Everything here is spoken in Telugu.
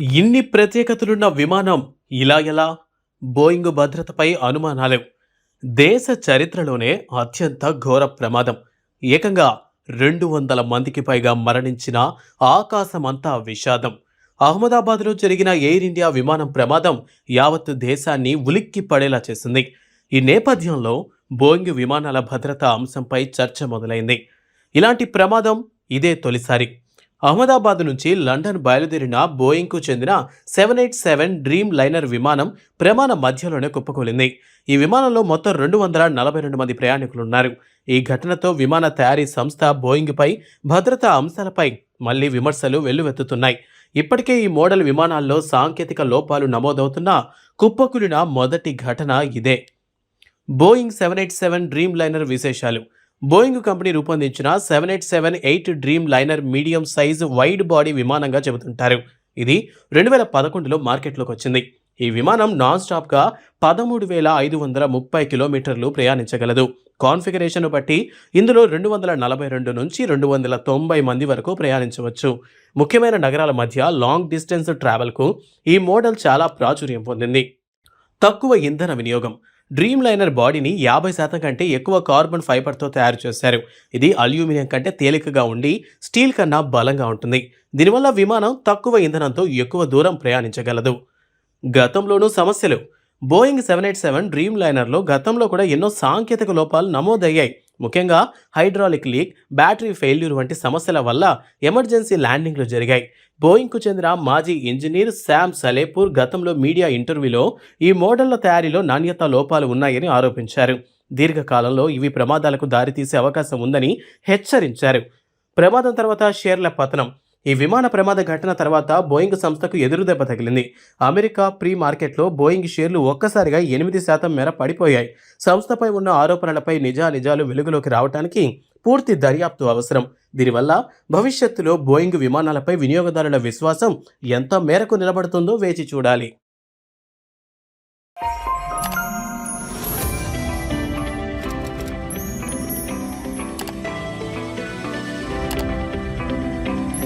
ఇన్ని ప్రత్యేకతలున్న విమానం ఇలా ఎలా? బోయింగ్ భద్రతపై అనుమానాలు. దేశ చరిత్రలోనే అత్యంత ఘోర ప్రమాదం. ఏకంగా రెండు వందల మందికి పైగా మరణించిన ఆకాశమంతా విషాదం. అహ్మదాబాద్లో జరిగిన ఎయిర్ ఇండియా విమానం ప్రమాదం యావత్ దేశాన్ని ఉలిక్కి పడేలా చేసింది. ఈ నేపథ్యంలో బోయింగ్ విమానాల భద్రత అంశంపై చర్చ మొదలైంది. ఇలాంటి ప్రమాదం ఇదే తొలిసారి. అహ్మదాబాద్ నుంచి లండన్ బయలుదేరిన బోయింగ్కు చెందిన seven eight seven dream liner విమానం ప్రమాణ మధ్యలోనే కుప్పకూలింది. ఈ విమానంలో మొత్తం రెండు వందల నలభై రెండు మంది ప్రయాణికులున్నారు. ఈ ఘటనతో విమాన తయారీ సంస్థ బోయింగ్పై భద్రతా అంశాలపై మళ్ళీ విమర్శలు వెల్లువెత్తుతున్నాయి. ఇప్పటికే ఈ మోడల్ విమానాల్లో సాంకేతిక లోపాలు నమోదవుతున్న కుప్పకూలిన మొదటి ఘటన ఇదే. Boeing seven eight seven Dreamliner విశేషాలు. బోయింగ్ కంపెనీ రూపొందించిన seven eight seven eight Dreamliner medium size wide body విమానంగా చెబుతుంటారు. ఇది రెండు వేల పదకొండులో మార్కెట్లోకి వచ్చింది. ఈ విమానం నాన్ స్టాప్గా పదమూడు వేల ఐదు వందల ముప్పై కిలోమీటర్లు ప్రయాణించగలదు. కాన్ఫిగరేషన్ బట్టి ఇందులో రెండు వందల నలభై రెండు నుంచి రెండు వందల తొంభై మంది వరకు ప్రయాణించవచ్చు. ముఖ్యమైన నగరాల మధ్య లాంగ్ డిస్టెన్స్ ట్రావెల్కు ఈ మోడల్ చాలా ప్రాచుర్యం పొందింది. తక్కువ ఇంధన వినియోగం డ్రీమ్ లైనర్ బాడీని యాభై శాతం కంటే ఎక్కువ కార్బన్ ఫైబర్తో తయారు చేశారు. ఇది అల్యూమినియం కంటే తేలికగా ఉండి స్టీల్ కన్నా బలంగా ఉంటుంది. దీనివల్ల విమానం తక్కువ ఇంధనంతో ఎక్కువ దూరం ప్రయాణించగలదు. గతంలోనూ సమస్యలు. బోయింగ్ సెవెన్ ఎయిట్ సెవెన్ డ్రీమ్ లైనర్లో గతంలో కూడా ఎన్నో సాంకేతిక లోపాలు నమోదయ్యాయి. ముఖ్యంగా హైడ్రాలిక్ లీక్ బ్యాటరీ ఫెయిల్యూర్ వంటి సమస్యల వల్ల ఎమర్జెన్సీ ల్యాండింగ్లు జరిగాయి. బోయింగ్కు చెందిన మాజీ ఇంజనీర్ శామ్ సలేపూర్ గతంలో మీడియా ఇంటర్వ్యూలో ఈ మోడళ్ళ తయారీలో నాణ్యత లోపాలు ఉన్నాయని ఆరోపించారు. దీర్ఘకాలంలో ఇవి ప్రమాదాలకు దారితీసే అవకాశం ఉందని హెచ్చరించారు. ప్రమాదం తర్వాత షేర్ల పతనం ఈ విమాన ప్రమాద ఘటన తర్వాత బోయింగ్ సంస్థకు ఎదురుదెబ్బ తగిలింది. అమెరికా ప్రీ మార్కెట్లో బోయింగ్ షేర్లు ఒక్కసారిగా ఎనిమిది శాతం మేర పడిపోయాయి. సంస్థపై ఉన్న ఆరోపణలపై నిజానిజాలు వెలుగులోకి రావడానికి పూర్తి దర్యాప్తు అవసరం. దీనివల్ల భవిష్యత్తులో బోయింగ్ విమానాలపై వినియోగదారుల విశ్వాసం ఎంత మేరకు నిలబడుతుందో వేచి చూడాలి.